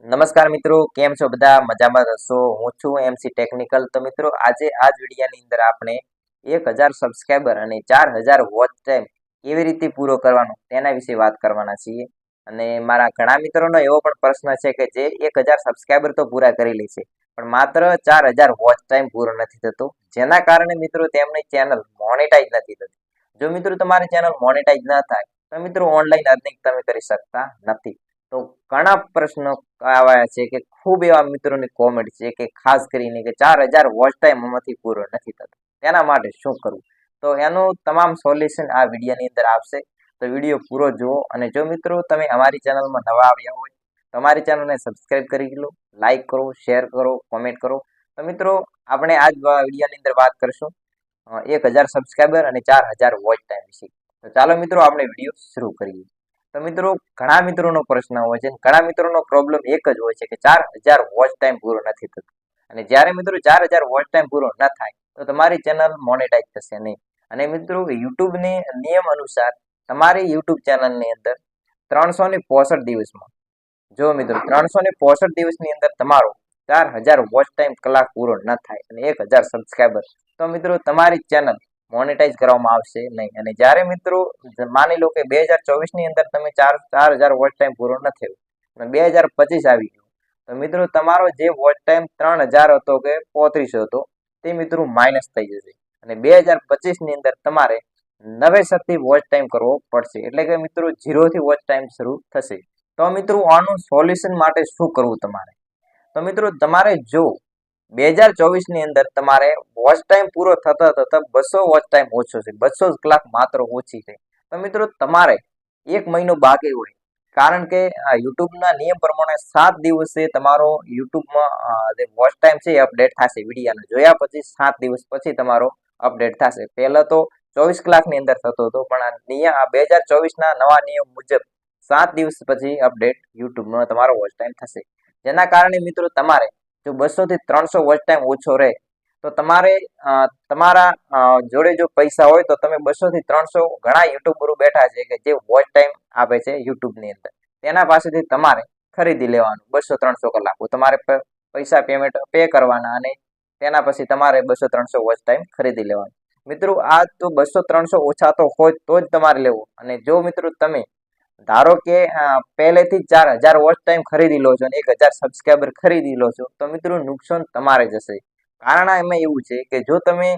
નમસ્કાર મિત્રો, કેમ છો બધા? મજામાં હશો? હું છું એમસી ટેકનિકલ તો મિત્રો, આજે આ જ વિડીયાની અંદર આપણે એક હજાર સબસ્ક્રાઈબર અને ચાર હજાર વોચ ટાઈમ કેવી રીતે પૂરો કરવાનો તેના વિશે વાત કરવાના છીએ. અને મારા ઘણા મિત્રોનો એવો પણ પ્રશ્ન છે કે જે એક હજાર સબસ્ક્રાઈબર તો પૂરા કરી લે છે, પણ માત્ર ચાર હજાર વોચ ટાઈમ પૂરો નથી થતો. જેના કારણે મિત્રો, તેમની ચેનલ મોનેટાઈઝ નથી થતી. જો મિત્રો, તમારી ચેનલ મોનેટાઈઝ ન થાય, તો મિત્રો ઓનલાઈન અર્નિંગ તમે કરી શકતા નથી. ઘણા પ્રશ્નો આવ્યા છે કે ખૂબ એવા મિત્રોની કોમેન્ટ છે કે ખાસ કરીને કે ચાર હજાર વોચ ટાઈમ આમાંથી પૂરો નથી થતો. તેના માટે શું કરવું? તો એનું તમામ સોલ્યુશન આ વિડીયોની અંદર આવશે. તો વીડિયો પૂરો જુઓ અને જો મિત્રો તમે અમારી ચેનલમાં નવા આવ્યા હોય, તો અમારી ચેનલને સબસ્ક્રાઈબ કરી લો લાઇક કરો શેર કરો કોમેન્ટ કરો. તો મિત્રો, આપણે આ જ વિડીયોની અંદર વાત કરશું એક હજાર સબસ્ક્રાઈબર અને ચાર હજાર વોચ ટાઈમ વિશે. તો ચાલો મિત્રો, આપણે વીડિયો શરૂ કરીએ. તો મિત્રો, ઘણા મિત્રોનો પ્રશ્ન હોય છે. ઘણા મિત્રોનો પ્રોબ્લેમ એક જ હોય છે કે ચાર હજાર વોચ ટાઈમ પૂરો નથી થતો. અને જ્યારે મિત્રો ચાર હજાર વોચ ટાઈમ પૂરો ન થાય, તો તમારી ચેનલ મોનેટાઈઝ થશે નહીં. અને મિત્રો, યુટ્યુબની નિયમ અનુસાર તમારી યુટ્યુબ ચેનલની અંદર ત્રણસો ને પોસઠ દિવસમાં, જો મિત્રો, ત્રણસો ને પોસઠ દિવસની અંદર તમારો ચાર હજાર વોચ ટાઈમ કલાક પૂરો ન થાય અને એક હજાર સબસ્ક્રાઈબર તો મિત્રો, તમારી ચેનલ મોનેટાઈઝ કરવામાં આવશે નહીં. અને જ્યારે મિત્રો, માની લો કે બે હજાર ચોવીસની અંદર તમે ચાર ચાર હજાર વોચ ટાઈમ પૂરો ન થયો, અને બે હજાર પચીસ આવી ગયો, તો મિત્રો તમારો જે વોચ ટાઈમ ત્રણ હજાર હતો કે પોત્રીસો હતો, તે મિત્રો માઇનસ થઈ જશે. અને બે હજાર પચીસની અંદર તમારે નવેસરથી વોચ ટાઈમ કરવો પડશે. એટલે કે મિત્રો ઝીરોથી વોચ ટાઈમ શરૂ થશે. તો મિત્રો આનું સોલ્યુશન માટે શું કરવું તમારે? તો મિત્રો તમારે જો બે હજાર ચોવીસની અંદર તમારે વોચ ટાઈમ પૂરો થતા થતા બસો વોચ ટાઈમ ઓછો છે. બસો કલાક માત્ર ઓછી છે. તો મિત્રો તમારે એક મહિનો બાકી હોય. કારણ કે, આ યુટ્યુબના નિયમ પ્રમાણે સાત દિવસે તમારો યુટ્યુબમાં જે વોચ ટાઈમ છે એ અપડેટ થશે. વિડીયાને જોયા પછી સાત દિવસ પછી તમારો અપડેટ થશે. પહેલા તો ચોવીસ કલાકની અંદર થતો હતો, પણ આ નિયમ, આ બે હજાર ચોવીસના નવા નિયમ મુજબ સાત દિવસ પછી અપડેટ યુટ્યુબનો તમારો વોચ ટાઈમ થશે. જેના કારણે મિત્રો તમારે જો બસો થી ત્રણસો વોચ ટાઈમ ઓછો રહે, તો તમારે તમારા જોડે જો પૈસા હોય તો તમે બસો થી ત્રણસો ઘણા યુટ્યુબરો બેઠા છે કે જે વોચ ટાઈમ આપે છે યુટ્યુબની અંદર. તેના પાસેથી તમારે ખરીદી લેવાનું, બસો ત્રણસો કલાકો. તમારે પૈસા પેમેન્ટ પે કરવાના અને તેના પછી તમારે બસો ત્રણસો વોચ ટાઈમ ખરીદી લેવાનું. મિત્રો, આ તો બસો ત્રણસો ઓછા તો હોય તો જ તમારે લેવું. અને જો મિત્રો તમે ધારો કે પહેલેથી ચાર હજાર વોચ ટાઈમ ખરીદી લો છો અને એક હજાર સબસ્ક્રાઈબર ખરીદી લો છો, તો મિત્રો નુકસાન તમારે જશે. કારણ એમાં એવું છે કે જો તમે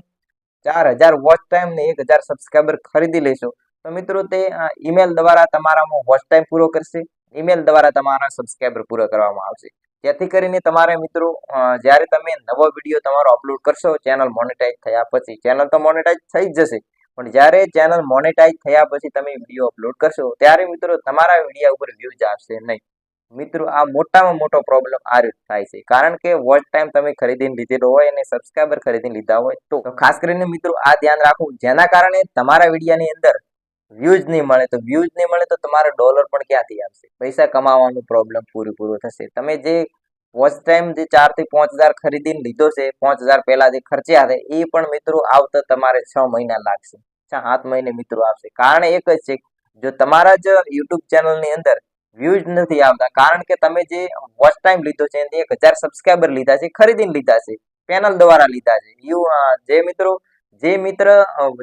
ચાર હજાર વોચ ટાઈમ ને એક હજાર સબસ્ક્રાઈબર ખરીદી લેશો, તો મિત્રો તે ઈમેલ દ્વારા તમારામાં વોચ ટાઈમ પૂરો કરશે ઈમેલ દ્વારા તમારા સબસ્ક્રાઈબર પૂરો કરવામાં આવશે. જેથી કરીને તમારે મિત્રો જ્યારે તમે નવો વીડિયો તમારો અપલોડ કરશો ચેનલ મોનેટાઈઝ થયા પછી ચેનલ તો મોનેટાઈઝ થઈ જ જશે. પણ જ્યારે ચેનલ મોનેટાઈઝ થયા પછી તમે વીડિયો અપલોડ કરશો, ત્યારે મિત્રો તમારા વિડીયા ઉપર વ્યૂઝ આવશે નહીં. મિત્રો, આ મોટામાં મોટો પ્રોબ્લેમ આ રીતે થાય છે. કારણ કે વોચ ટાઈમ તમે ખરીદીને લીધેલો હોય અને સબસ્ક્રાઈબર ખરીદીને લીધા હોય તો ખાસ કરીને મિત્રો, આ ધ્યાન રાખવું. જેના કારણે તમારા વિડીયાની અંદર વ્યૂઝ નહીં મળે, તો વ્યૂઝ નહીં મળે તો તમારે ડોલર પણ ક્યાંથી આવશે? પૈસા કમાવાનું પ્રોબ્લેમ પૂરું પૂરું થશે. તમે જે વોચ ટાઈમ જે ચારથી પાંચ હજાર ખરીદીને લીધો છે, પાંચ હજાર પહેલા જે ખર્ચ્યા હતા, એ પણ મિત્રો આવતા તમારે છ મહિના લાગશે. છ, સાત મહિને મિત્રો આવશે. કારણ એક જ છે, જો તમારા જ યુટ્યુબ ચેનલની અંદર વ્યૂઝ નથી આવતા, કારણ કે તમે જે વોચ ટાઈમ લીધો છે એક હજાર સબસ્ક્રાઈબર લીધા છે, ખરીદીને લીધા છે પેનલ દ્વારા લીધા છે. યુ જે મિત્રો, જે મિત્ર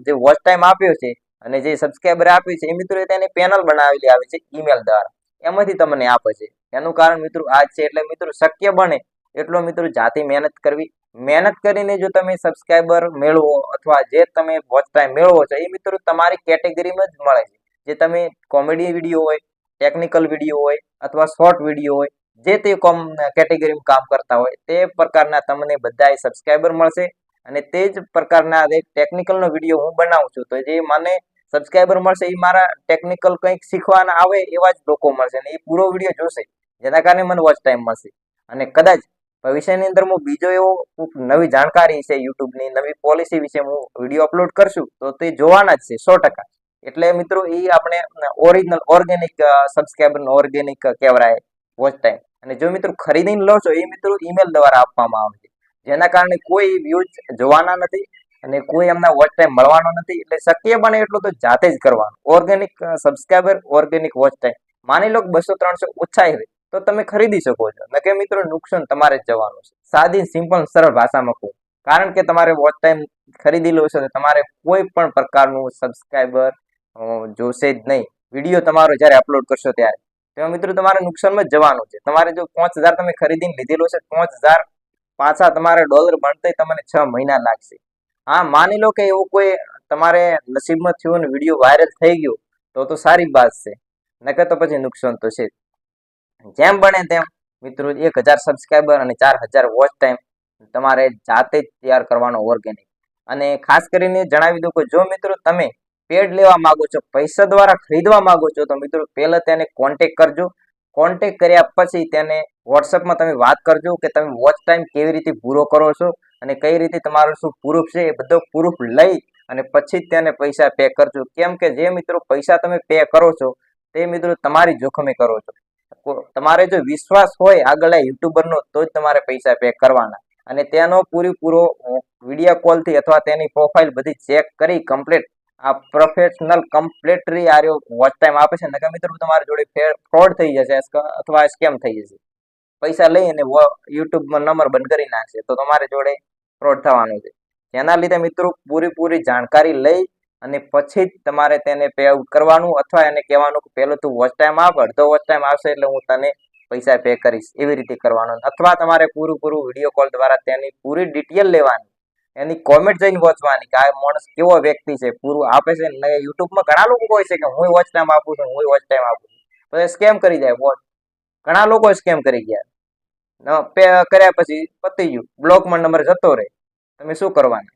જે વોચ ટાઈમ આપ્યો છે અને જે સબસ્ક્રાઈબર આપ્યું છે, એ મિત્રોએ તેને પેનલ બનાવેલી આવે છે ઈમેલ દ્વારા. એમાંથી તમને આપે છે. એનું કારણ મિત્રો આ છે, એટલે મિત્રો શક્ય બને એટલો મિત્રો જાતે મહેનત કરવી. મહેનત કરીને જો તમે સબસ્ક્રાઈબર મેળવો અથવા જે તમે વોચ ટાઈમ મેળવો છો, એ મિત્રો તમારી કેટેગરીમાં જ મળે છે. જે તમે કોમેડી વીડિયો હોય ટેકનિકલ વીડિયો હોય અથવા શોર્ટ વીડિયો હોય, જે તે કોમ કેટેગરીમાં કામ કરતા હોય, તે પ્રકારના તમને બધા સબસ્ક્રાઈબર મળશે. અને તે જ પ્રકારના ટેકનિકલનો વીડિયો હું બનાવું છું, તો જે મને સબસ્ક્રાઈબર મળશે, એ મારા ટેકનિકલ કંઈક શીખવાના આવે એવા જ લોકો મળશે અને એ પૂરો વીડિયો જોશે. જેના કારણે મને વોચ ટાઈમ મળશે. અને કદાચ ભવિષ્યની અંદર હું બીજો એવો નવી જાણકારી છે યુટ્યુબની, નવી પોલિસી વિશે હું વીડિયો અપલોડ કરશું, તો તે જોવાના જ છે, સો ટકા. એટલે મિત્રો, એ આપણે ઓરિજિનલ ઓર્ગેનિક સબસ્ક્રાઈબર ઓર્ગેનિક કહેવાય વોચ ટાઈમ અને જો મિત્રો ખરીદીને લો છો, એ મિત્રો ઈમેલ દ્વારા આપવામાં આવે છે. જેના કારણે કોઈ વ્યૂઝ જોવાના નથી અને કોઈ એમના વોચ ટાઈમ મળવાનો નથી. એટલે શક્ય બને એટલું તો જાતે જ કરવાનું. Organic subscriber organic watch time માની લો બસો ત્રણસો ઓછા હોય. તો તમે ખરીદી શકો છો. ન કે મિત્રો નુકસાન તમારે જ જવાનું છે. સાદી સિમ્પલ સરળ ભાષામાં કહું. કારણ કે તમારે વોચ ટાઈમ ખરીદી લો છો તો તમારે કોઈ પણ પ્રકારનું સબસ્ક્રાઈબર જોશે જ નહીં. વીડિયો તમારો જ્યારે અપલોડ કરશો ત્યારે. તેમાં મિત્રો તમારે નુકસાનમાં જવાનું છે. તમારે જો પાંચ હજાર તમે ખરીદીને લીધેલો છે, પાંચ હજાર પાછા તમારે ડોલર બનતા તમને છ મહિના લાગશે. હા, માની લો કે એવું કોઈ તમારે નસીબમાં થયું ને વીડિયો વાયરલ થઈ ગયો, તો તો સારી વાત છે. નકર તો પછી નુકસાન તો છે જ. જેમ બને તેમ, મિત્રો, એક હજાર સબસ્ક્રાઈબર અને ચાર હજાર વોચ ટાઈમ તમારે જાતે જ તૈયાર કરવાનો ઓર્ગેનિક અને ખાસ કરીને જણાવી દઉં કે જો મિત્રો તમે પેડ લેવા માંગો છો, પૈસા દ્વારા ખરીદવા માંગો છો, તો મિત્રો પહેલા તેને કોન્ટેક કરજો. કોન્ટેક કર્યા પછી તેને વોટ્સઅપમાં તમે વાત કરજો કે તમે વોચ ટાઈમ કેવી રીતે પૂરો કરો છો અને કઈ રીતે તમારો શું પ્રૂફ છે એ બધો પ્રૂફ લઈ અને પછી જ તેને પૈસા પે કરજો. કેમ કે જે મિત્રો પૈસા તમે પે કરો છો, તે મિત્રો તમારી જોખમે કરો છો. તમારે જો વિશ્વાસ હોય આગળ યુટ્યુબરનો, તો જ તમારે પૈસા પે કરવાના. અને તેનો પૂરેપૂરો વીડિયો કોલથી અથવા તેની પ્રોફાઇલ બધી ચેક કરી કમ્પ્લીટ આ પ્રોફેશનલ કમ્પ્લીટરી આર્યો વોચ ટાઈમ આપે છે. નકા મિત્રો, તમારી જોડે ફ્રોડ થઈ જશે અથવા સ્કેમ થઈ જશે. પૈસા લઈ અને યુટ્યુબમાં નંબર બંધ કરી નાખશે. તો તમારી જોડે ફ્રોડ થવાનું છે. જેના લીધે મિત્રો, પૂરેપૂરી જાણકારી લઈ અને પછી જ તમારે તેને પે આઉટ કરવાનું અથવા એને કહેવાનું કે પહેલો તું વોચ ટાઈમ આપ અડધો વોચ ટાઈમ આવશે એટલે હું તને પૈસા પે કરીશ. એવી રીતે કરવાનું. અથવા તમારે પૂરું પૂરું વીડિયો કોલ દ્વારા તેની પૂરી ડિટેલ લેવાની. એની કોમેન્ટ જઈને વોચવાની કે આ માણસ કેવો વ્યક્તિ છે? પૂરું આપે છે? ને યુટ્યુબમાં ઘણા લોકો હોય છે કે હું વોચ ટાઈમ આપું છું, હું વોચ ટાઈમ આપું છું. પછી સ્કેમ કરી જાય વોચ ઘણા લોકો સ્કેમ કરી ગયા. પે, કર્યા પછી પતી ગયું. બ્લોકમાં નંબર જતો રહે. તમે શું કરવાના?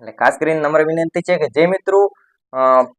એટલે ખાસ કરીને નમ્ર વિનંતી છે કે જે મિત્રો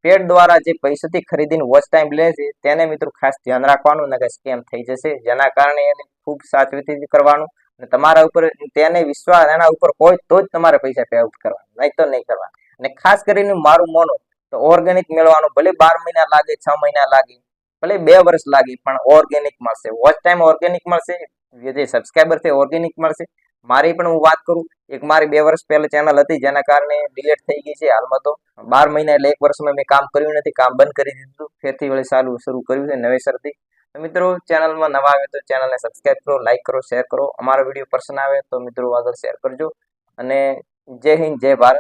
પેડ દ્વારા જે પૈસાથી ખરીદીને વોચ ટાઈમ લે છે, તેને મિત્રો ખાસ ધ્યાન રાખવાનું, નકર સ્કેમ થઈ જશે. જેના કારણે એને ખૂબ સાચવીથી કરવાનું અને તમારા ઉપર તેને વિશ્વાસ, એના ઉપર હોય તો જ તમારે પૈસા પે આઉટ કરવાના, નહીં તો નહીં કરવા અને ખાસ કરીને મારું મોનો તો ઓર્ગેનિક મેળવવાનું, ભલે બાર મહિના લાગે, છ મહિના લાગે, ભલે બે વર્ષ લાગે, પણ ઓર્ગેનિક મળશે. વોચ ટાઈમ ઓર્ગેનિક મળશે, જે સબસ્ક્રાઈબર છે ઓર્ગેનિક મળશે. મારી પણ હું વાત કરું, એક મારી બે વર્ષ પહેલા ચેનલ હતી, જેના કારણે ડિલેટ થઈ ગઈ છે હાલમાં તો. બાર મહિના એટલે એક વર્ષમાં મેં કામ કર્યું નથી, કામ બંધ કરી દીધું ફેરથી વળી ચાલુ શરૂ કર્યું છે નવેસરથી મિત્રો ચેનલમાં નવા આવે તો ચેનલને સબસ્ક્રાઈબ કરો લાઈક કરો શેર કરો. અમારો વીડિયો પસંદ આવે તો મિત્રો આગળ શેર કરજો. અને જય હિન્દ, જય ભારત.